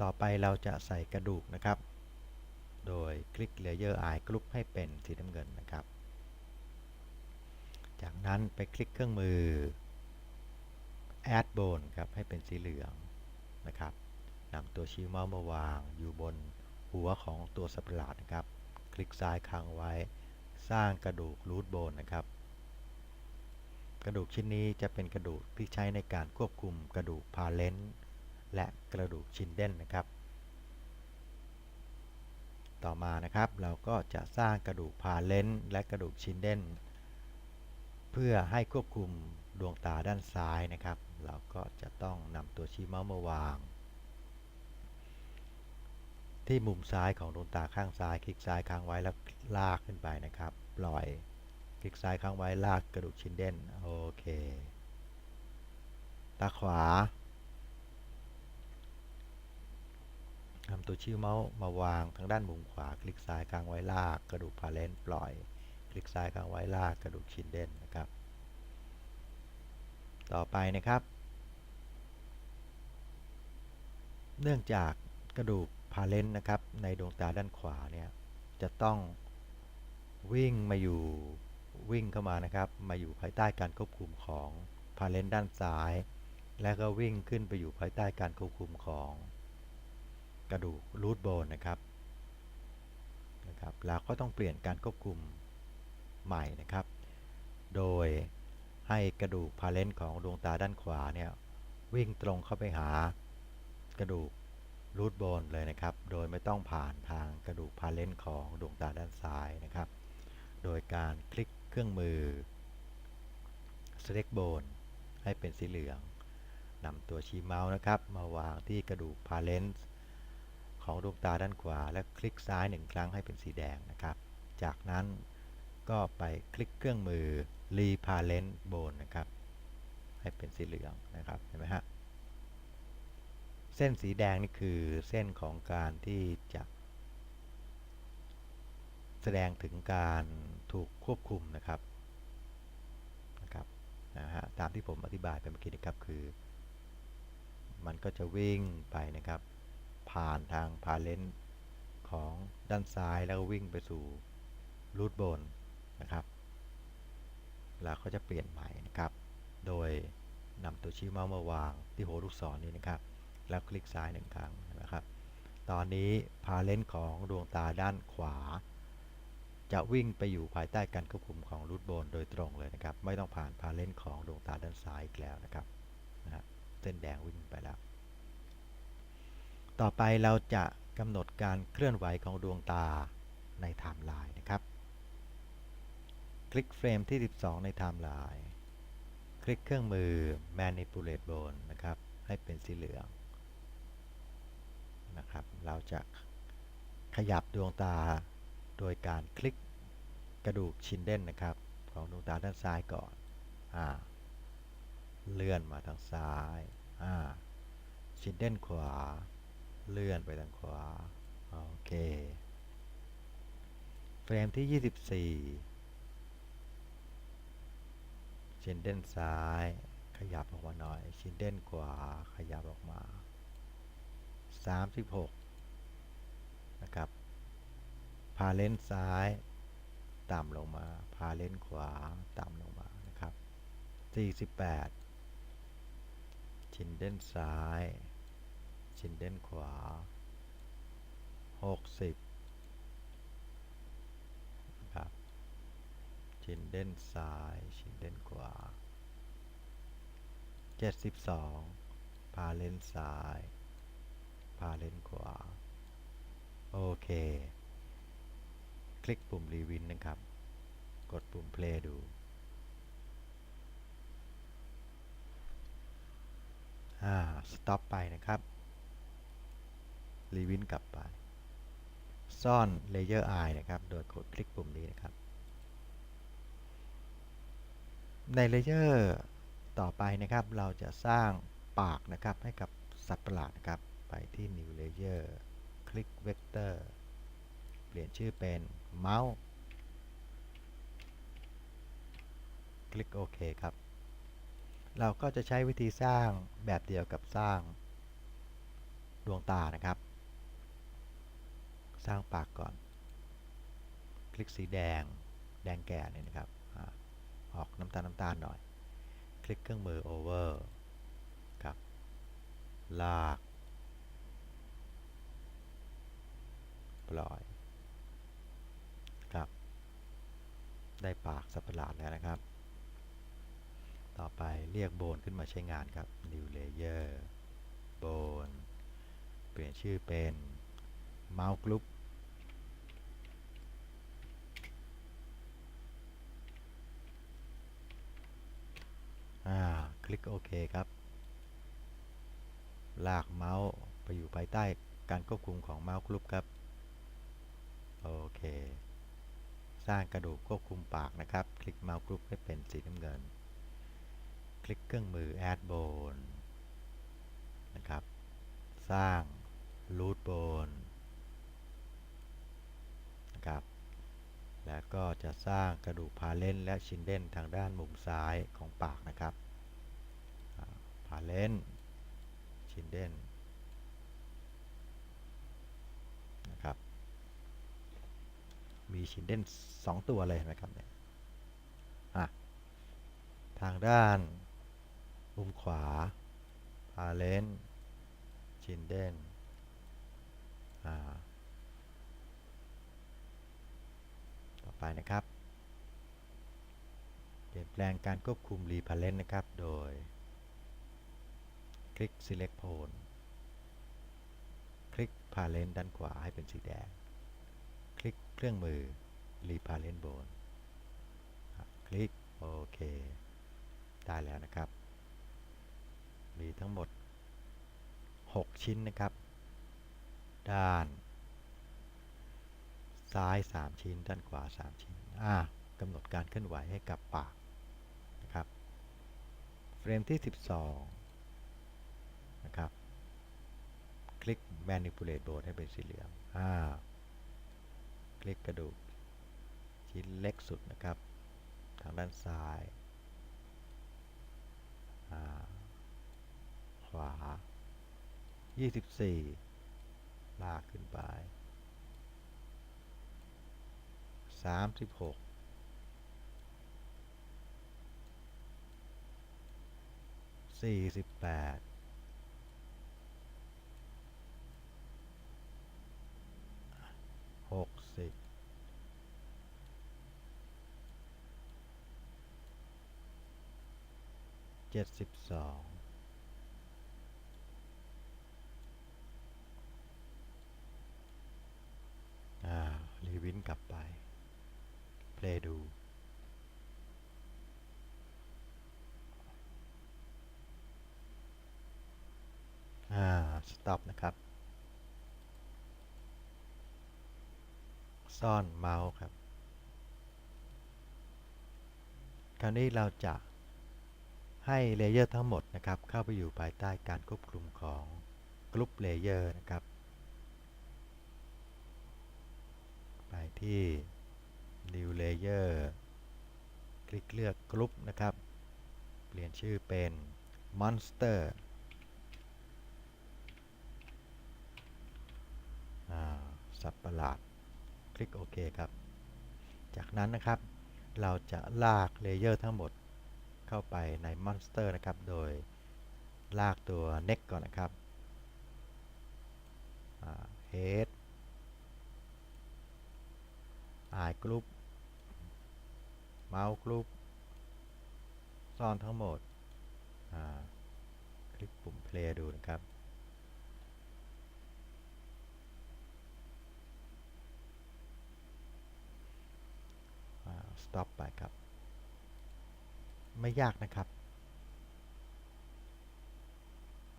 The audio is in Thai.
ต่อไปเราจะใส่กระดูกนะครับ โดยคลิก Layer Eye กรุ๊ปให้เป็นสีน้ำเงินนะครับ จากนั้นไปคลิกเครื่องมือ Add Bone ครับให้เป็นสีเหลืองนะครับนำตัวชี้เมาส์มาวางอยู่บนหัวของตัวสัตว์ประหลาดนะครับ คลิกซ้ายค้างไว้ สร้างกระดูกรูทโบนนะครับ กระดูกชิ้นนี้จะเป็นกระดูกที่ใช้ในการควบคุมกระดูกพาเลนต์ และกระดูกชินเด้นนะครับ ต่อมานะครับเราก็จะสร้างกระดูกพาเลนต์และกระดูกชินเด้น เพื่อให้ควบคุมดวงตาด้านซ้ายนะครับ เราก็จะต้องนำตัวชี้เมาส์มาวาง ที่มุมซ้ายของดวงตาข้างซ้าย คลิกซ้ายค้างไว้แล้วลากขึ้นไปนะครับ ปล่อยคลิกซ้ายค้างไว้ลากกระดูกชินเดนโอเค ตาขวา นำตัวชี้เมาส์มาวางทางด้านมุมขวา คลิกซ้ายค้างไว้ลาก กระดูกพาเลนปล่อย คลิกซ้ายค้างไว้ลากกระดูกชินเดนนะครับ ต่อไปนะครับ เนื่องจากกระดูกพาเลนต์นะครับในดวงตาด้านขวาเนี่ยจะต้องวิ่งมาอยู่วิ่งเข้ามานะครับ มาอยู่ภายใต้การควบคุมของพาเลนต์ด้านซ้าย และก็วิ่งขึ้นไปอยู่ภายใต้การควบคุมของ กระดูกรูทโบนนะครับนะครับแล้วก็ต้องเปลี่ยนการควบคุมใหม่นะครับ โดยให้กระดูกพาเลนต์ของดวงตาด้านขวาเนี่ยวิ่งตรงเข้าไปหากระดูกรูทโบนเลยนะครับ โดยไม่ต้องผ่านทางกระดูกพาเลนต์ของดวงตาด้านซ้ายนะครับ โดยการคลิกเครื่องมือ select bone ให้เป็นสีเหลืองนำตัวชี้เมาส์นะครับ มาวางที่กระดูกพาเลนต์ ของดวงตาด้านขวา และคลิกซ้ายหนึ่งครั้งให้เป็นสีแดงนะครับ จากนั้นก็ไปคลิกเครื่องมือ reparent bone นะครับ ให้เป็นสีเหลืองนะครับเห็นไหมฮะเส้นสีแดงนี่คือเส้นของการที่จะแสดงถึงการถูกควบคุมนะครับนะครับนะฮะตามที่ผมอธิบายไปเมื่อกี้นะครับคือ มันก็จะวิ่งไปนะครับ ผ่านทางพาเลนของด้านซ้ายแล้ววิ่งไปสู่รูทบนนะครับ แล้วก็จะเปลี่ยนใหม่นะครับ โดยนำตัวชี้เมาส์มาวางที่หัวลูกศรนี้นะครับ แล้วคลิกซ้ายหนึ่งครั้งนะครับ ตอนนี้พาเลนของดวงตาด้านขวา จะวิ่งไปอยู่ภายใต้การควบคุมของรูทบนโดยตรงเลยนะครับ ไม่ต้องผ่านพาเลนของดวงตาด้านซ้ายอีกแล้วนะครับนะเส้นแดงวิ่งไปแล้ว ต่อไปเราจะกำหนดการเคลื่อนไหวของดวงตาในไทม์ไลน์นะครับ คลิกเฟรมที่ 12 ในไทม์ไลน์ คลิกเครื่องมือ manipulate bone นะครับ ให้เป็นสีเหลืองนะครับ เราจะขยับดวงตาโดยการคลิกกระดูกชินเดนนะครับ ของดวงตาด้านซ้ายก่อนอ่าเลื่อนมาทางซ้ายอ่าชินเดนขวา เลื่อนไปทางขวา โอเค เฟรมที่ 24 ชินเดนซ้าย ขยับออกมาหน่อย ชินเดนขวา ขยับออกมา 36 นะครับ พาเลนซ้าย ต่ำลงมา พาเลนขวา ต่ำลงมานะครับ 48 ชินเดนซ้าย ชินเดนขวา 60ครับชินเดนซ้าย ชินเดนขวา 72 พาเลนซ้าย พาเลนขวา โอเค คลิกปุ่มรีวินนะครับ กดปุ่ม play ดูอ่า stop ไปนะครับ รีวินกลับไป ซ่อน Layer Eye นะครับ โดยกดคลิกปุ่มนี้นะครับ ในเลเยอร์ต่อไปนะครับ เราจะสร้างปากนะครับให้กับสัตว์ประหลาดนะครับ ไปที่ New Layer คลิก Vector เปลี่ยนชื่อเป็นเมาส์คลิกโอเคครับ เราก็จะใช้วิธีสร้างแบบเดียวกับสร้างดวงตานะครับ สร้างปากก่อน คลิกสีแดง แดงแก่เนี่ยนะครับอออกน้ำตาลน้ำตาลหน่อย คลิกเครื่องมือ over ครับ ลาก ปล่อย ครับ ได้ปากสัตว์ประหลาดแล้วนะครับ ต่อไปเรียกโบนขึ้นมาใช้งานครับ new layer โบน เปลี่ยนชื่อเป็น mouse group อ่า ค ลิกโอเคครับ ลากเมาส์ไปอยู่ภายใต้การควบคุมของเมาส์กรุ๊ปครับ โอเค สร้างกระดูกควบคุมปากนะครับ คลิกเมาส์กรุ๊ปให้เป็นสีน้ำเงิน คลิกเครื่องมือ add bone นะครับ สร้าง root bone นะครับแล้วก็จะสร้างกระดูกพาเล่นและชินเดนทางด้านมุมซ้ายของปากนะครับ พาเลนชินเดนนะครับ มีชินเดนสองตัวเลยนะครับเนี่ยอะทางด้านมุมขวาพาเลนชินเดนอ่าต่อไปนะครับเปลี่ยนแปลงการควบคุม Reparent นะครับ โดย คลิก Select Pole คลิก Parent ด้านขวาให้เป็นสีแดง คลิกเครื่องมือ Reparent Bone คลิกโอเค ได้แล้วนะครับ มีทั้งหมด 6 ชิ้นนะครับ ด้าน ซ้าย 3 ชิ้น ด้านขวา 3 ชิ้น อ่ากำหนดการเคลื่อนไหวให้กับปากนะครับ เฟรมที่ 12 นะครับ คลิก manipulate bone ให้เป็นสีเหลืองอ่าคลิกกระดูกชิ้นเล็กสุดนะครับ ทางด้านซ้ายขวา 24 ลากขึ้นไป 36 48 สิกเจ็ดสิบสองอ่า รีวินกลับไป เพลย์ดูอ่า สต็อปนะครับ ซ่อนเมาส์ครับ คราวนี้เราจะให้เลเยอร์ทั้งหมดนะครับ เข้าไปอยู่ภายใต้การควบคุมของกรุ๊ปเลเยอร์นะครับ ไปที่ New Layer คลิกเลือกกรุ๊ปนะครับ เปลี่ยนชื่อเป็น Monster อ่าสัตว์ประหลาด ลิกโอเคครับ จากนั้นนะครับเราจะลากเลเยอร์ทั้งหมดเข้าไปใน Monster นะครับ โดยลากตัว Neck ก่อนนะครับอ่า Head Eye Group Mouse Group ซ่อนทั้งหมด คลิกปุ่ม Play ดูนะครับ อ่า stop ไปครับ ไม่ยากนะครับ